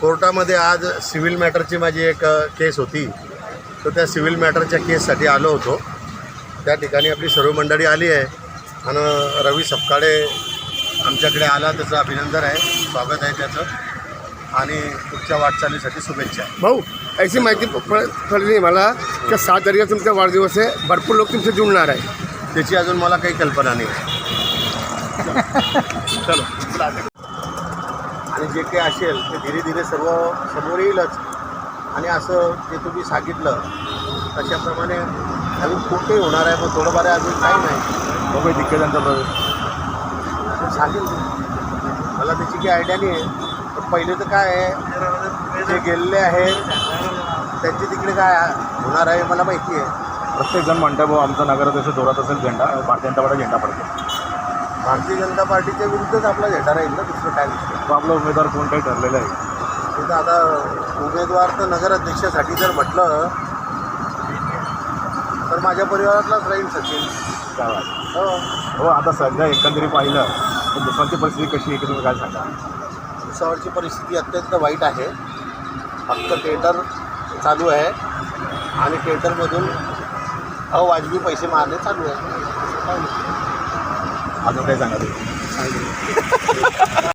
कोर्टामध्ये आज सिव्हिल मॅटरची माझी एक केस होती. तर त्या सिव्हिल मॅटरच्या केससाठी आलो होतो. त्या ठिकाणी आपली सर्व मंडळी आली आहे. आणि रवी सपकाळे आमच्याकडे आला. त्याचं अभिनंदन आहे. स्वागत आहे त्याचं. आणि पुढच्या वाटचालीसाठी शुभेच्छा. भाऊ ऐसी माहिती कळली मला. की सात तारखेला तुमचा वाढदिवस आहे भरपूर लोक तुमचे जुळणार आहे. त्याची अजून मला काही कल्पना नाही. चलो. आणि जे काही असेल ते धीरे धीरे सर्व समोर येईलच. आणि असं जे तुम्ही सांगितलं तशाप्रमाणे अजून खूप काही होणार आहे पण थोडंफार आहे, अजून टाईम आहे. बघूया दिग्गजांचा पण सांगेल. मला त्याची काही आयडिया नाही आहे पण पहिले तर काय आहे जे गेलेले आहेत त्यांची तिकडे काय होणार आहे मला माहिती आहे. प्रत्येक जण म्हणतो भाऊ आमचा नगराध्यक्ष जोरात असेल झेंडा भारतीय जनता पार्टी झेंडा पडतो. भारतीय जनता पार्टीच्या विरुद्धच आपला झेंडा राहील ना दुसरं काय विषय तो आपला उमेदवार कोण काही ठरलेला आहे. तिथं आता उमेदवार तर नगराध्यक्षासाठी जर म्हटलं तर माझ्या परिवारातलाच राहील सचिन? हो. हो आता सध्या एकंदरीत पाहिलं तर दुसऱ्यांची परिस्थिती कशी आहे की तुम्ही काय सांगा भुसावळची परिस्थिती अत्यंत वाईट आहे. फक्त टेंडर चालू आहे आणि टेंडरमधून अवाजवी पैसे मारणे चालू आहे. あのレザーが出る。